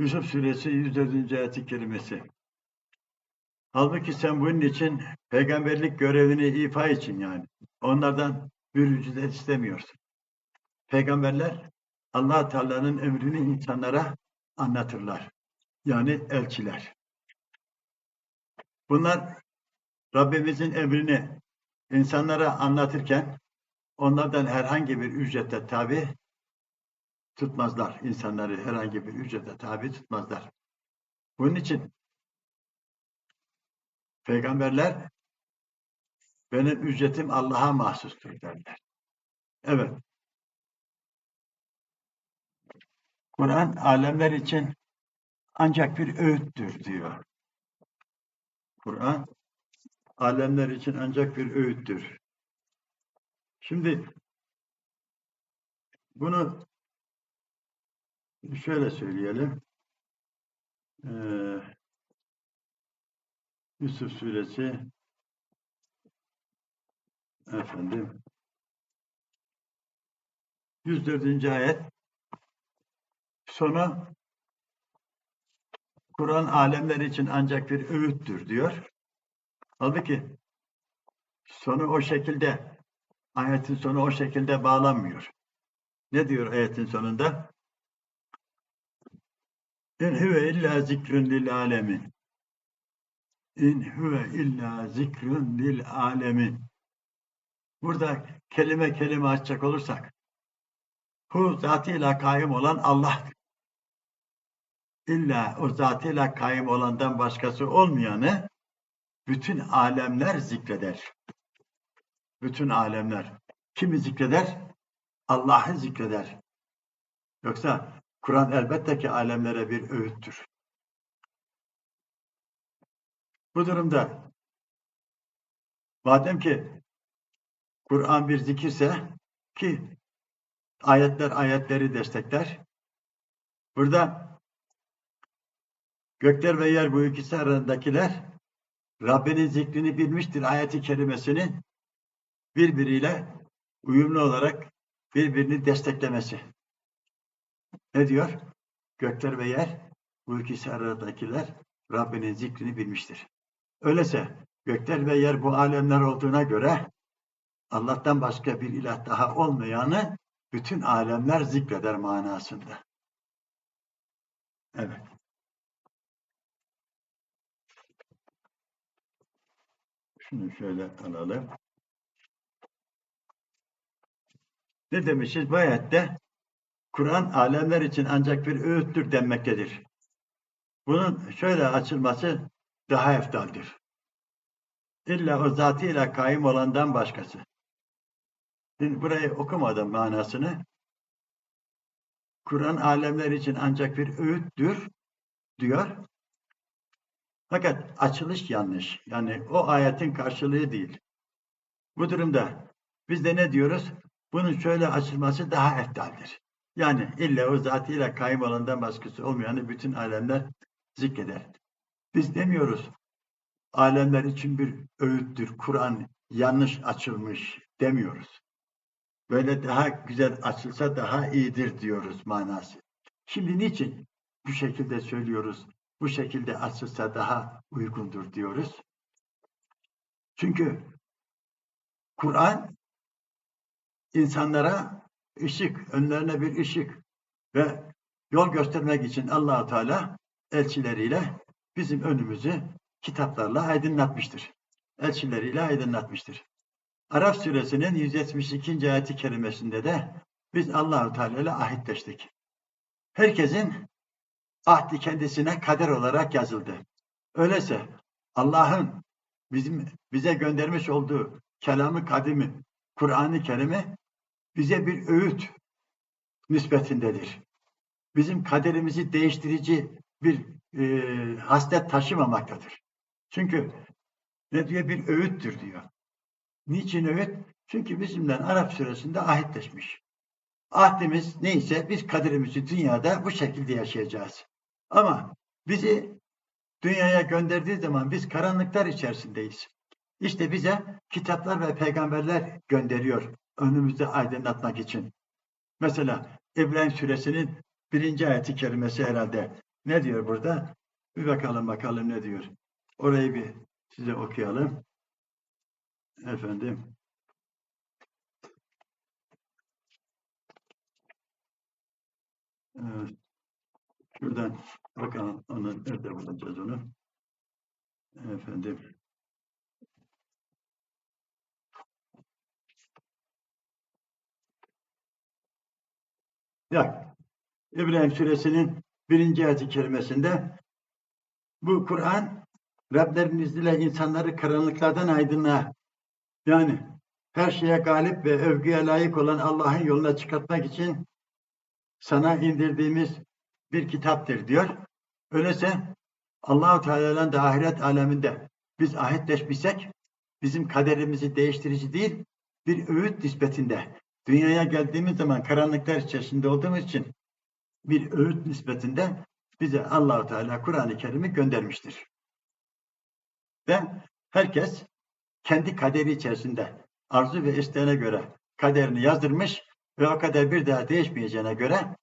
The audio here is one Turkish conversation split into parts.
Yusuf Suresi 104. ayet-i kerimesi. Halbuki sen bunun için peygamberlik görevini ifa için yani onlardan bir ücret istemiyorsun. Peygamberler allah Teala'nın emrini insanlara anlatırlar. Yani elçiler. Bunlar Rabbimizin emrini insanlara anlatırken onlardan herhangi bir ücrete tabi tutmazlar. İnsanları herhangi bir ücrete tabi tutmazlar. Bunun için peygamberler benim ücretim Allah'a mahsustur derler. Evet. Kur'an alemler için ancak bir öğüttür diyor. Kur'an alemler için ancak bir öğüttür. Şimdi bunu şöyle söyleyelim. Ee, Yusuf suresi efendim 104. ayet sonu Kur'an alemler için ancak bir öğüttür diyor. Halbuki sonu o şekilde ayetin sonu o şekilde bağlanmıyor. Ne diyor ayetin sonunda? İn huve illa zikrun lil alemin. İn huve illa zikrun lil alemin. Burada kelime kelime açacak olursak hu zatıyla kaim olan Allah illa o zatıyla kaim olandan başkası olmayanı bütün alemler zikreder. Bütün alemler. Kimi zikreder? Allah'ı zikreder. Yoksa Kur'an elbette ki alemlere bir öğüttür. Bu durumda madem ki Kur'an bir zikirse ki ayetler ayetleri destekler. Burada gökler ve yer bu ikisi arasındakiler Rabbinin zikrini bilmiştir ayeti kerimesini birbiriyle uyumlu olarak birbirini desteklemesi. Ne diyor? Gökler ve yer bu ikisi arasındakiler Rabbinin zikrini bilmiştir. Öyleyse gökler ve yer bu alemler olduğuna göre Allah'tan başka bir ilah daha olmayanı bütün alemler zikreder manasında. Evet. Şunu şöyle alalım. Ne demişiz? Bu ayette Kur'an alemler için ancak bir öğüttür denmektedir. Bunun şöyle açılması daha eftaldir. İlla o zatıyla kaim olandan başkası. Şimdi burayı okumadım manasını. Kur'an alemler için ancak bir öğüttür diyor. Fakat açılış yanlış. Yani o ayetin karşılığı değil. Bu durumda biz de ne diyoruz? Bunun şöyle açılması daha eftaldir. Yani illa o zatıyla kaim olandan başkası olmayanı bütün alemler zikreder. Biz demiyoruz alemler için bir öğüttür. Kur'an yanlış açılmış demiyoruz. Böyle daha güzel açılsa daha iyidir diyoruz manası. Şimdi niçin bu şekilde söylüyoruz? Bu şekilde açılsa daha uygundur diyoruz. Çünkü Kur'an insanlara ışık, önlerine bir ışık ve yol göstermek için Allahu Teala elçileriyle bizim önümüzü kitaplarla aydınlatmıştır. Elçileriyle aydınlatmıştır. Araf suresinin 172. ayeti kerimesinde de biz Allahu Teala ile ahitleştik. Herkesin ahdi kendisine kader olarak yazıldı. Öyleyse Allah'ın bizim bize göndermiş olduğu kelamı kadimi, Kur'an-ı Kerim'i bize bir öğüt nispetindedir. Bizim kaderimizi değiştirici bir e, haslet taşımamaktadır. Çünkü ne diyor? Bir öğüttür diyor. Niçin öğüt? Çünkü bizimle Arap suresinde ahitleşmiş. Ahdimiz neyse biz kaderimizi dünyada bu şekilde yaşayacağız. Ama bizi dünyaya gönderdiği zaman biz karanlıklar içerisindeyiz. İşte bize kitaplar ve peygamberler gönderiyor önümüzde aydınlatmak için. Mesela İbrahim suresinin birinci ayeti kerimesi herhalde Ne diyor burada? Bir bakalım bakalım ne diyor. Orayı bir size okuyalım. Efendim. Evet. Şuradan bakalım onu nerede bulacağız onu. Efendim. Ya İbrahim suresinin birinci ayet-i kerimesinde bu Kur'an Rablerin izniyle insanları karanlıklardan aydınlığa yani her şeye galip ve övgüye layık olan Allah'ın yoluna çıkartmak için sana indirdiğimiz bir kitaptır diyor. Öyleyse Allah-u Teala'nın da ahiret aleminde biz ahitleşmişsek bizim kaderimizi değiştirici değil bir öğüt nispetinde dünyaya geldiğimiz zaman karanlıklar içerisinde olduğumuz için bir öğüt nispetinde bize Allahu Teala Kur'an-ı Kerim'i göndermiştir. Ve herkes kendi kaderi içerisinde arzu ve isteğine göre kaderini yazdırmış ve o kader bir daha değişmeyeceğine göre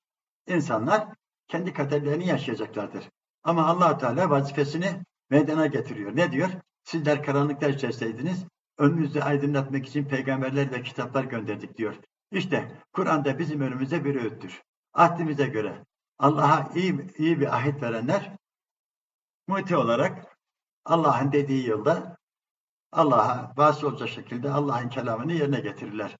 insanlar kendi kaderlerini yaşayacaklardır. Ama allah Teala vazifesini meydana getiriyor. Ne diyor? Sizler karanlıklar içerisindeydiniz. Önünüzü aydınlatmak için peygamberler ve kitaplar gönderdik diyor. İşte Kur'an'da bizim önümüze bir öğüttür. Ahdimize göre Allah'a iyi, iyi bir ahit verenler muti olarak Allah'ın dediği yolda Allah'a vasıl olacak şekilde Allah'ın kelamını yerine getirirler.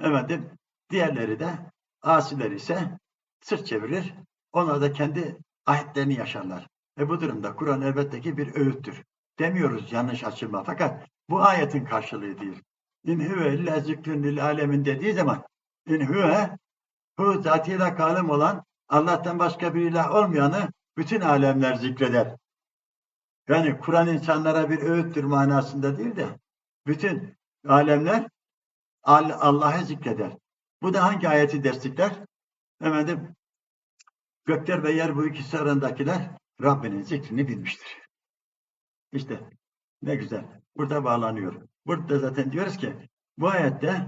Efendim, diğerleri de asiler ise sırt çevirir. Onlar da kendi ahitlerini yaşarlar. Ve bu durumda Kur'an elbette ki bir öğüttür. Demiyoruz yanlış açılma fakat bu ayetin karşılığı değil. İn huve illa zikrün alemin dediği zaman in huve hu zatıyla kalem olan Allah'tan başka bir ilah olmayanı bütün alemler zikreder. Yani Kur'an insanlara bir öğüttür manasında değil de bütün alemler Allah'ı zikreder. Bu da hangi ayeti destekler? De gökler ve yer bu ikisi arasındakiler Rabbinin zikrini bilmiştir. İşte ne güzel. Burada bağlanıyor. Burada zaten diyoruz ki bu ayette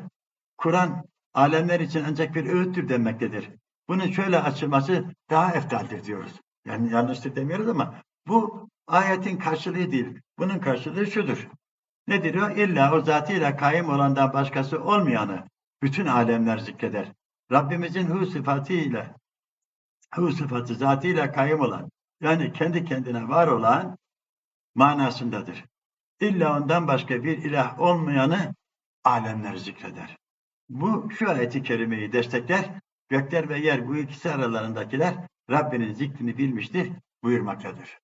Kur'an alemler için ancak bir öğüttür demektedir. Bunun şöyle açılması daha eftaldir diyoruz. Yani yanlıştır demiyoruz ama bu ayetin karşılığı değil. Bunun karşılığı şudur. Nedir o? İlla o zatıyla kaim olandan başkası olmayanı bütün alemler zikreder. Rabbimizin hu sıfatıyla hu sıfatı zatıyla kaim olan yani kendi kendine var olan manasındadır. İlla ondan başka bir ilah olmayanı alemler zikreder. Bu şu ayeti kerimeyi destekler. Gökler ve yer bu ikisi aralarındakiler Rabbinin zikrini bilmiştir buyurmaktadır.